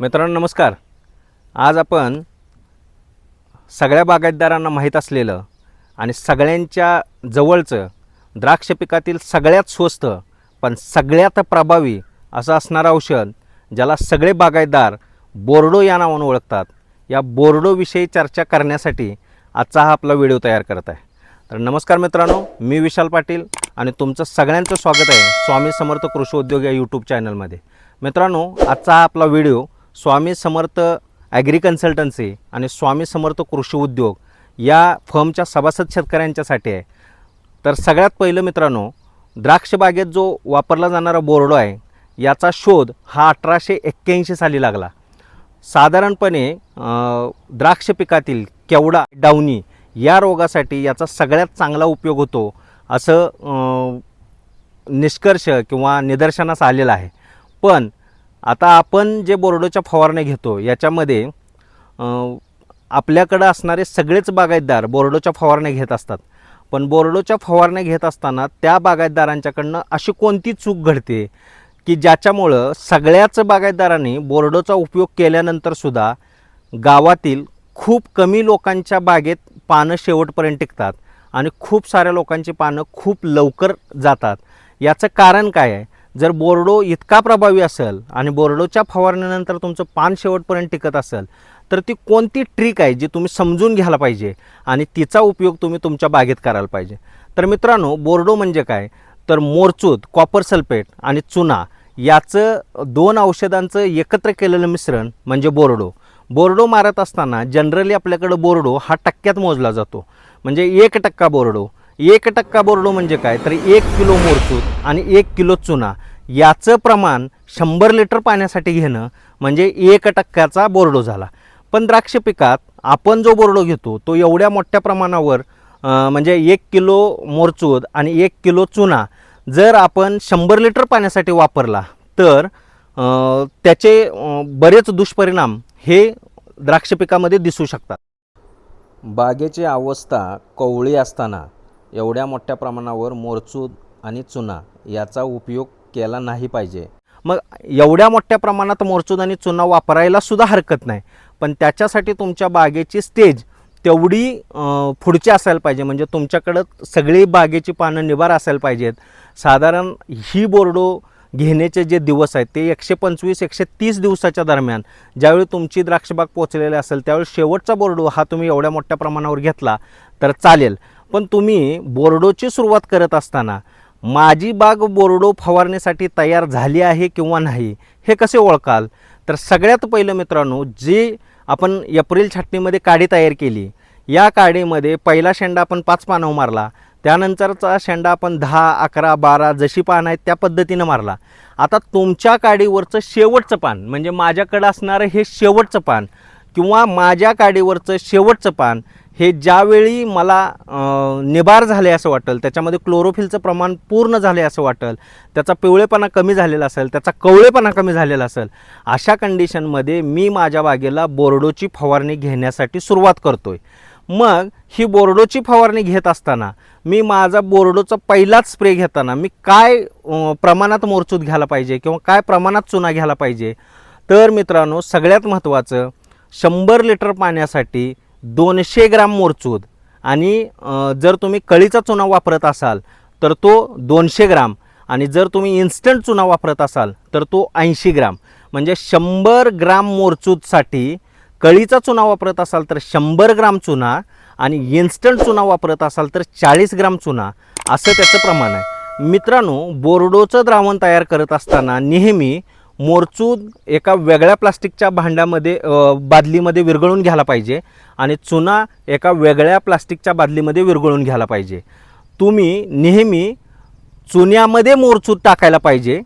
मित्रांनो नमस्कार. आज आपण सगळ्या बागायतदारांना माहीत असलेलं आणि सगळ्यांच्या जवळचं द्राक्ष पिकातील सगळ्यात स्वस्त पण सगळ्यात प्रभावी असं असणारं औषध ज्याला सगळे बागायतदार बोर्डो या नावानं ओळखतात. या बोर्डोविषयी चर्चा करण्यासाठी आजचा हा आपला व्हिडिओ तयार करत आहे. तर नमस्कार मित्रांनो मी विशाल पाटील आणि तुमचं सगळ्यांचं स्वागत आहे स्वामी समर्थ कृषी उद्योग या यूट्यूब चॅनलमध्ये मित्रांनो आजचा हा आपला video Swami Samarth agri consultancy आणि स्वामी समर्थ कृषी उद्योग या फर्मच्या सभासद शेतकऱ्यांच्यासाठी आहे. तर सगळ्यात पहिलं मित्रांनो द्राक्षबागेत जो वापरला जाणारा बोर्डो आहे याचा शोध हा अठराशे एक्क्याऐंशी साली लागला. साधारणपणे द्राक्ष पिकातील केवडा डावणी या रोगासाठी याचा सगळ्यात चांगला उपयोग होतो असं निष्कर्ष किंवा निदर्शनास आलेलं आहे. पण आता आपण जे बोर्डोच्या फवारण्या घेतो याच्यामध्ये आपल्याकडं असणारे सगळेच बागायतदार बोर्डोच्या फवारण्या घेत असतात. पण बोर्डोच्या फवारण्या घेत असताना त्या बागायतदारांच्याकडनं अशी कोणती चूक घडते की ज्याच्यामुळं सगळ्याच बागायतदारांनी बोर्डोचा उपयोग केल्यानंतर सुद्धा गावातील खूप कमी लोकांच्या बागेत पानं शेवटपर्यंत टिकतात आणि खूप साऱ्या लोकांची पानं खूप लवकर जातात. याचं कारण काय आहे? जर बोर्डो इतका प्रभावी असेल आणि बोर्डोच्या फवारणीनंतर तुमचं पान शेवटपर्यंत टिकत असेल तर ती कोणती ट्रिक आहे जी तुम्ही समजून घ्यायला पाहिजे आणि तिचा उपयोग तुम्ही तुमच्या बागेत करायला पाहिजे? तर मित्रांनो बोर्डो म्हणजे काय? तर मोरचूद कॉपर सल्फेट आणि चुना याचं दोन औषधांचं एकत्र केलेलं मिश्रण म्हणजे बोर्डो. बोर्डो मारत असताना जनरली आपल्याकडं बोर्डो हा टक्क्यात मोजला जातो. म्हणजे एक टक्का बोर्डो. एक टक्का बोर्डो म्हणजे काय? तर एक किलो मोरचूद आणि एक किलो चुना याचं प्रमाण शंभर लिटर पाण्यासाठी घेणं म्हणजे एक टक्क्याचा बोर्डो झाला. पण द्राक्ष पिकात आपण जो बोर्डो घेतो तो एवढ्या मोठ्या प्रमाणावर म्हणजे एक किलो मोरचूद आणि एक किलो चुना जर आपण शंभर लिटर पाण्यासाठी वापरला तर त्याचे बरेच दुष्परिणाम हे द्राक्ष पिकामध्ये दिसू शकतात. बागेची अवस्था कोवळी असताना एवढ्या मोठ्या प्रमाणावर मोरचूद आणि चुना याचा उपयोग केला नाही पाहिजे. मग एवढ्या मोठ्या प्रमाणात मोरचूद आणि चुना वापरायला सुद्धा हरकत नाही. पण त्याच्यासाठी तुमच्या बागेची स्टेज तेवढी पुढची असायला पाहिजे. म्हणजे तुमच्याकडं सगळी बागेची पानं निभार असायला पाहिजेत. साधारण ही बोर्डो घेण्याचे जे दिवस आहेत ते एकशे पंचवीस एकशे तीस दिवसाच्या दरम्यान ज्यावेळी तुमची द्राक्षबाग पोचलेली असेल त्यावेळी शेवटचा बोर्डो हा तुम्ही एवढ्या मोठ्या प्रमाणावर घेतला तर चालेल. पण तुम्ही बोर्डोची सुरुवात करत असताना माझी बाग बोर्डो फवारणीसाठी तयार झाली आहे किंवा नाही हे कसे ओळखाल? तर सगळ्यात पहिलं मित्रांनो जे आपण एप्रिल छाटणीमध्ये काडी तयार केली या काडीमध्ये पहिला शेंडा आपण पाच पानावर मारला त्यानंतरचा शेंडा आपण दहा अकरा बारा जशी पानं आहेत त्या पद्धतीनं मारला. आता तुमच्या काडीवरचं शेवटचं पान म्हणजे माझ्याकडं असणारं हे शेवटचं पान किंवा माझ्या काडीवरचं शेवटचं पान हे ज्यावेळी मला निबार झाले असं वाटेल त्याच्यामध्ये क्लोरोफिलचं प्रमाण पूर्ण झाले असं वाटेल त्याचा पिवळेपणा कमी झालेला असेल त्याचा कवळेपणा कमी झालेला असेल अशा कंडिशनमध्ये मी माझ्या बागेला बोर्डोची फवारणी घेण्यासाठी सुरुवात करतो आहे मग ही बोर्डोची फवारणी घेत असताना मी माझा बोर्डोचा पहिलाच स्प्रे घेताना मी काय प्रमाणात मोरचूत घ्यायला पाहिजे किंवा काय प्रमाणात चुना घ्यायला पाहिजे? तर मित्रांनो सगळ्यात महत्त्वाचं शंभर लिटर पाण्यासाठी दोनशे ग्राम मोरचूद आणि जर तुम्ही कळीचा चुना वापरत असाल तर तो दोनशे ग्राम आणि जर तुम्ही इन्स्टंट चुना वापरत असाल तर तो ऐंशी ग्राम. म्हणजे शंभर ग्राम मोरचूदसाठी कळीचा चुना वापरत असाल तर शंभर ग्राम चुना आणि इन्स्टंट चुना वापरत असाल तर चाळीस ग्राम चुना असं त्याचं प्रमाण आहे. मित्रांनो बोर्डोचं द्रावण तयार करत असताना नेहमी मोरचूद एका वेगळ्या प्लास्टिकच्या भांड्यामध्ये बादलीमध्ये विरघळून घ्यायला पाहिजे आणि चुना एका वेगळ्या प्लास्टिकच्या बादलीमध्ये विरघळून घ्यायला पाहिजे. तुम्ही नेहमी चुन्यामध्ये मोरचूद टाकायला पाहिजे.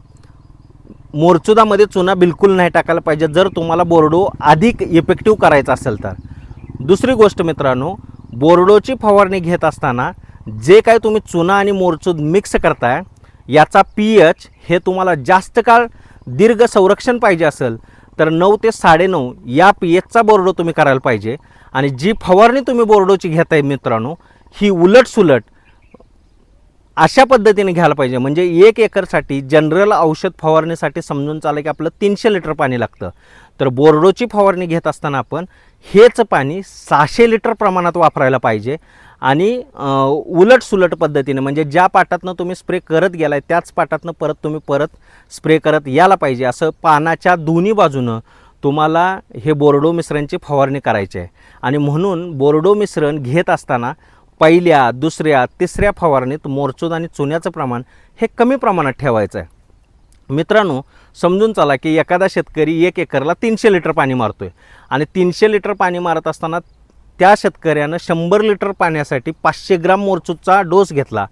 मोरचुदामध्ये चुना बिलकुल नाही टाकायला पाहिजे जर तुम्हाला बोर्डो अधिक इफेक्टिव्ह करायचा असेल तर. दुसरी गोष्ट मित्रांनो बोर्डोची फवारणी घेत असताना जे काय तुम्ही चुना आणि मोरचूद मिक्स करताय याचा पी एच हे तुम्हाला जास्त काळ दीर्घ संरक्षण पाहिजे असेल तर नऊ ते साडेनऊ या पी एचचा बोर्डो तुम्ही करायला पाहिजे. आणि जी फवारणी तुम्ही बोर्डोची घेताय मित्रांनो ही उलटसुलट अशा पद्धतीने घ्यायला पाहिजे. म्हणजे एक एकरसाठी जनरल औषध फवारणीसाठी समजून चाललं की आपलं तीनशे लिटर पाणी लागतं. तर बोर्डोची फवारणी घेत असताना आपण हेच पाणी सहाशे लिटर प्रमाणात वापरायला पाहिजे. आणि उलट सुलट पद्धतीने म्हणजे ज्या पाटातनं तुम्ही स्प्रे करत गेलाय त्याच पाटातनं परत तुम्ही परत स्प्रे करत यायला पाहिजे. असं पानाच्या दोन्ही बाजूनं तुम्हाला हे बोर्डो मिश्रणची फवारणी करायची आहे. आणि म्हणून बोर्डो मिश्रण घेत असताना पहिल्या दुसऱ्या तिसऱ्या फवारणीत मोरचूद आणि चुन्याचं प्रमाण हे कमी प्रमाणात ठेवायचं आहे. मित्रांनो समजून चला की एखादा शेतकरी एक एकरला तीनशे लिटर पाणी मारतोय. आणि तीनशे लिटर पाणी मारत असताना त्या शेतकऱ्यानं शंभर लिटर पाण्यासाठी पाचशे ग्राम मोरचूचा डोस घेतला.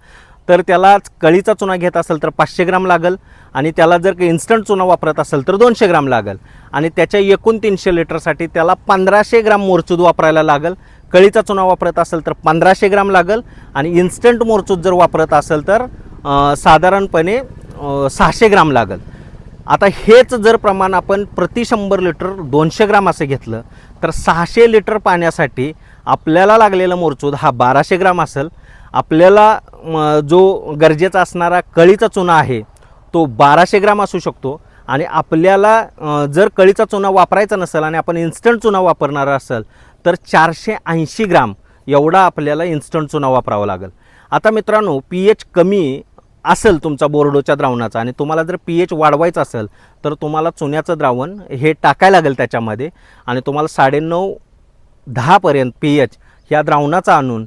तर त्याला कळीचा चुना घेत असेल तर पाचशे ग्राम लागल आणि त्याला जर का इन्स्टंट चुना वापरत असेल तर दोनशे ग्राम लागल. आणि त्याच्या एकूण तीनशे लिटरसाठी त्याला पंधराशे ग्राम मोरचूद वापरायला लागल. कळीचा चुना वापरत असेल तर पंधराशे ग्राम लागल आणि इन्स्टंट मोरचूद जर वापरत असेल तर साधारणपणे सहाशे ग्राम लागल. आता हेच जर प्रमाण आपण प्रति शंभर लिटर दोनशे ग्राम असं घेतलं तर सहाशे लिटर पाण्यासाठी आपल्याला लागलेला मोरचूद हा बाराशे ग्राम असेल. आपल्याला जो गरजेचा असणारा कळीचा चुना आहे तो बाराशे ग्राम असू शकतो. आणि आपल्याला जर कळीचा चुना वापरायचा नसेल आणि आपण इन्स्टंट चुना वापरणार असेल तर चारशे ऐंशी ग्राम एवढा आपल्याला इन्स्टंट चुना वापरावा लागेल. आता मित्रांनो पी एच कमी असेल तुमचा बोर्डोच्या द्रावणाचा आणि तुम्हाला जर पी एच वाढवायचं असेल तर तुम्हाला चुन्याचं द्रावण हे टाकायला लागेल त्याच्यामध्ये. आणि तुम्हाला साडेनऊ दहापर्यंत पी एच ह्या द्रावणाचा आणून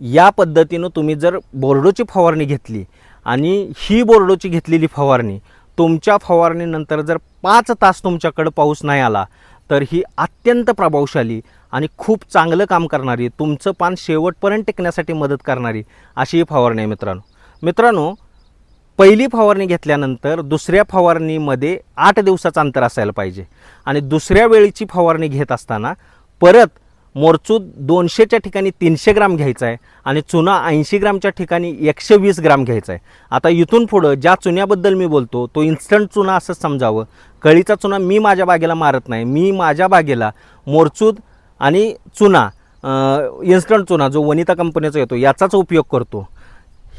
या पद्धतीनं तुम्ही जर बोर्डोची फवारणी घेतली आणि ही बोर्डोची घेतलेली फवारणी तुमच्या फवारणीनंतर जर पाच तास तुमच्याकडं पाऊस नाही आला तर ही अत्यंत प्रभावशाली आणि खूप चांगलं काम करणारी तुमचं पान शेवटपर्यंत टिकण्यासाठी मदत करणारी अशी ही फवारणी आहे मित्रांनो. मित्रांनो पहिली फवारणी घेतल्यानंतर दुसऱ्या फवारणीमध्ये आठ दिवसाचं अंतर असायला पाहिजे. आणि दुसऱ्या वेळीची फवारणी घेत असताना परत मोरचूद दोनशेच्या ठिकाणी तीनशे ग्राम घ्यायचा आहे आणि चुना ऐंशी ग्रामच्या ठिकाणी एकशे वीस ग्राम घ्यायचा आहे. आता इथून पुढं ज्या चुन्याबद्दल मी बोलतो तो इन्स्टंट चुना असं समजावं. कळीचा चुना मी माझ्या बागेला मारत नाही. मी माझ्या बागेला मोरचूद आणि चुना इन्स्टंट चुना जो वनिता कंपनीचा येतो याचाच उपयोग करतो.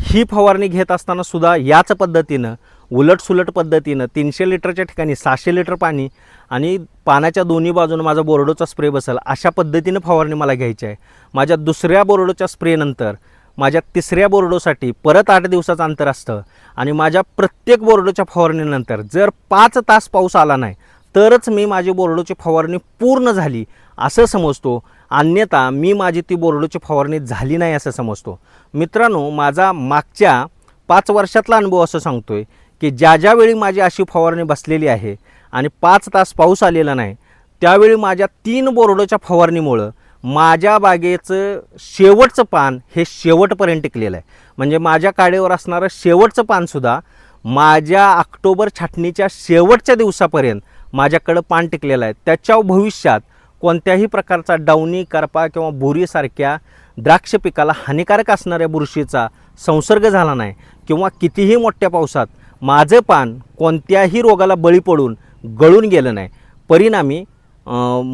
ही फवारणी घेत असताना सुद्धा याच पद्धतीनं उलटसुलट पद्धतीनं तीनशे लिटरच्या ठिकाणी सहाशे लिटर पाणी आणि पाण्याच्या दोन्ही बाजूनं माझा बोर्डोचा स्प्रे बसेल अशा पद्धतीनं फवारणी मला घ्यायची आहे. माझ्या दुसऱ्या बोर्डोच्या स्प्रेनंतर माझ्या तिसऱ्या बोर्डोसाठी परत आठ दिवसाचं अंतर असतं आणि माझ्या प्रत्येक बोर्डोच्या फवारणीनंतर जर पाच तास पाऊस आला नाही तरच मी माझी बोर्डोची फवारणी पूर्ण झाली असं समजतो. अन्यथा मी माझी ती बोर्डोची फवारणी झाली नाही असं समजतो. मित्रांनो माझा मागच्या पाच वर्षातला अनुभव असं सांगतोय की ज्या ज्यावेळी माझी अशी फवारणी बसलेली आहे आणि पाच तास पाऊस आलेला नाही त्यावेळी माझ्या तीन बोर्डोच्या फवारणीमुळं माझ्या बागेचं शेवटचं पान हे शेवटपर्यंत टिकलेलं आहे. म्हणजे माझ्या काडेवर असणारं शेवटचं पानसुद्धा माझ्या ऑक्टोबर छाटणीच्या शेवटच्या दिवसापर्यंत माझ्याकडं पान टिकलेलं आहे. त्याच्या भविष्यात कोणत्याही प्रकारचा डावणी करपा किंवा बुरीसारख्या द्राक्ष पिकाला हानिकारक असणाऱ्या बुरशीचा संसर्ग झाला नाही किंवा कितीही मोठ्या पावसात माझं पान कोणत्याही रोगाला बळी पडून गळून गेलं नाही. परिणामी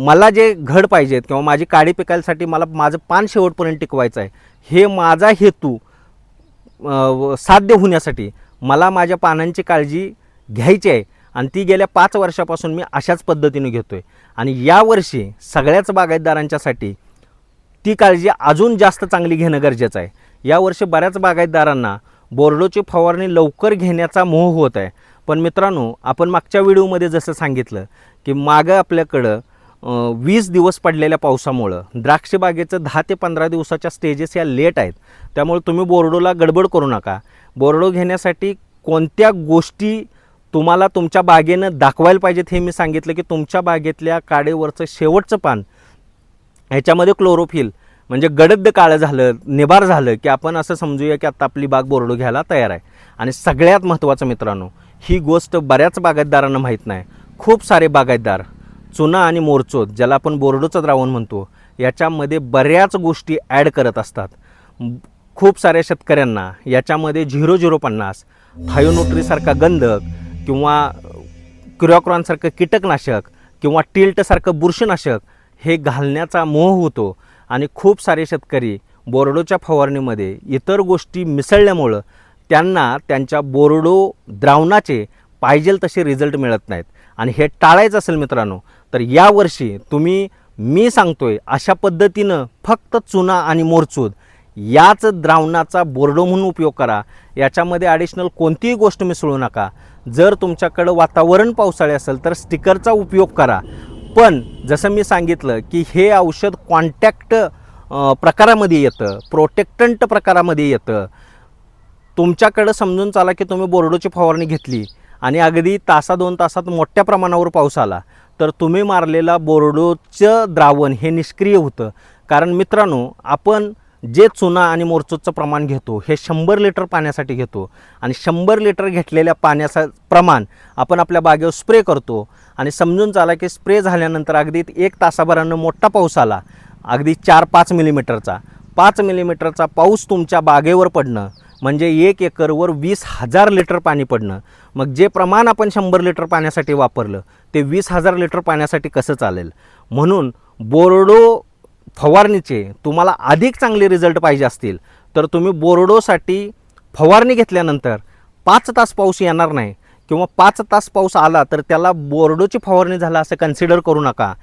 मला जे घड पाहिजेत किंवा माझी काडी पिकायसाठी मला माझं पान शेवटपर्यंत टिकवायचं आहे हे माझा हेतू साध्य होण्यासाठी मला माझ्या पानांची काळजी घ्यायची आहे. आणि ती गेल्या पाच वर्षापासून मी अशाच पद्धतीने घेतो आहे आणि यावर्षी सगळ्याच बागायतदारांच्यासाठी ती काळजी अजून जास्त चांगली घेणं गरजेचं आहे. यावर्षी बऱ्याच बागायतदारांना बोर्डोची फवारणी लवकर घेण्याचा मोह होत आहे. पण मित्रांनो आपण मागच्या व्हिडिओमध्ये जसं सांगितलं की मागं आपल्याकडं वीस दिवस पडलेल्या पावसामुळं द्राक्षबागेचं दहा ते पंधरा दिवसाच्या स्टेजेस या लेट आहेत. त्यामुळे तुम्ही बोर्डोला गडबड करू नका. बोर्डो घेण्यासाठी कोणत्या गोष्टी तुम्हाला तुमच्या बागेनं दाखवायला पाहिजेत हे मी सांगितलं की तुमच्या बागेतल्या काडेवरचं शेवटचं पान ह्याच्यामध्ये क्लोरोफिल म्हणजे गडद काळं झालं निबार झालं की आपण असं समजूया की आता आपली बाग बोर्डो घ्यायला तयार आहे. आणि सगळ्यात महत्त्वाचं मित्रांनो ही गोष्ट बऱ्याच बागायतदारांना माहीत नाही. खूप सारे बागायतदार चुना आणि मोरचोत ज्याला आपण बोर्डोचं द्रावण म्हणतो याच्यामध्ये बऱ्याच गोष्टी ॲड करत असतात. खूप साऱ्या शेतकऱ्यांना याच्यामध्ये झिरो झिरो पन्नास थायोनोट्रीसारखा गंधक किंवा क्रिओक्रॉनसारखं कीटकनाशक किंवा टिल्टसारखं बुरशीनाशक हे घालण्याचा मोह होतो. आणि खूप सारे शेतकरी बोर्डोच्या फवारणीमध्ये इतर गोष्टी मिसळल्यामुळं त्यांना त्यांच्या बोर्डो द्रावणाचे पाहिजेल तसे रिझल्ट मिळत नाहीत. आणि हे टाळायचं असेल मित्रांनो तर यावर्षी तुम्ही मी सांगतोय अशा पद्धतीनं फक्त चुना आणि मोरचूद याच द्रावणाचा बोर्डो म्हणून उपयोग करा. याच्यामध्ये ॲडिशनल कोणतीही गोष्ट मिसळू नका. जर तुमच्याकडं वातावरण पावसाळे असेल तर स्टिकरचा उपयोग करा. पण जसं मी सांगितलं की हे औषध कॉन्टॅक्ट प्रकारामध्ये येतं. प्रोटेक्टंट प्रकारामध्ये येतं. तुमच्याकडं समजून चाला की तुम्ही बोर्डोची फवारणी घेतली आणि अगदी तासा दोन तासात मोठ्या प्रमाणावर पाऊस आला तर तुम्ही मारलेला बोर्डोचं द्रावण हे निष्क्रिय होतं. कारण मित्रांनो आपण जे चुना आणि मोरचूदचं प्रमाण घेतो हे शंभर लिटर पाण्यासाठी घेतो आणि शंभर लिटर घेतलेल्या पाण्याचं प्रमाण आपण आपल्या बागेवर स्प्रे करतो आणि समजून चाला की स्प्रे झाल्यानंतर अगदी एक तासाभरानं मोठा पाऊस आला अगदी चार पाच मिलीमीटरचा. पाच मिलीमीटरचा पाऊस तुमच्या बागेवर पडणं म्हणजे एक एकरवर वीस हजार लिटर पाणी पडणं. मग जे प्रमाण आपण शंभर लिटर पाण्यासाठी वापरलं ते वीस हजार लिटर पाण्यासाठी कसं चालेल? म्हणून बोर्डो फवारणीचे तुम्हाला अधिक चांगले रिझल्ट पाहिजे असतील तर तुम्ही बोर्डोसाठी फवारणी घेतल्यानंतर पाच तास पाऊस येणार नाही किंवा पाच तास पाऊस आला तर त्याला बोर्डोची फवारणी झाला असं कन्सिडर करू नका.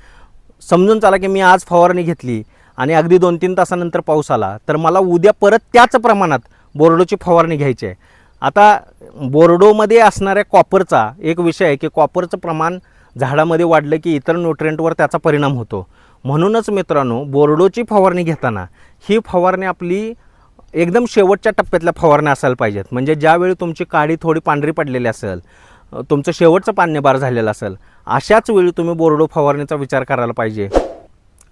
समजून चाला की मी आज फवारणी घेतली आणि अगदी दोन तीन तासानंतर पाऊस आला तर मला उद्या परत त्याच प्रमाणात बोर्डोची फवारणी घ्यायची आहे. आता बोर्डोमध्ये असणाऱ्या कॉपरचा एक विषय आहे की कॉपरचं प्रमाण झाडामध्ये वाढलं की इतर न्यूट्रिएंटवर त्याचा परिणाम होतो. म्हणूनच मित्रांनो बोर्डोची फवारणी घेताना ही फवारणी आपली एकदम शेवटच्या टप्प्यातल्या फवारण्या असायला पाहिजेत. म्हणजे ज्यावेळी तुमची काडी थोडी पांढरी पडलेली असेल तुमचं शेवटचं पाण्याबार झालेलं असेल अशाच वेळी तुम्ही बोर्डो फवारणीचा विचार करायला पाहिजे.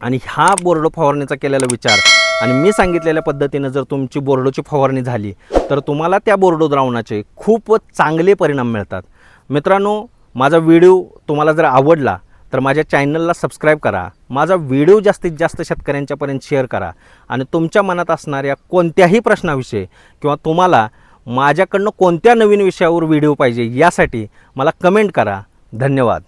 आणि हा बोर्डो फवारणीचा केलेला विचार आणि मी सांगितलेल्या पद्धतीनं जर तुमची बोर्डोची फवारणी झाली तर तुम्हाला त्या बोर्डो द्रावणाचे खूप चांगले परिणाम मिळतात. मित्रांनो माझा व्हिडिओ तुम्हाला जर आवडला तर माझ्या चॅनलला सबस्क्राईब करा. माझा व्हिडिओ जास्तीत जास्त शेतकऱ्यांच्यापर्यंत शेअर करा. आणि तुमच्या मनात असणाऱ्या कोणत्याही प्रश्नाविषयी किंवा तुम्हाला माझ्याकडनं कोणत्या नवीन विषयावर व्हिडिओ पाहिजे यासाठी मला कमेंट करा. धन्यवाद.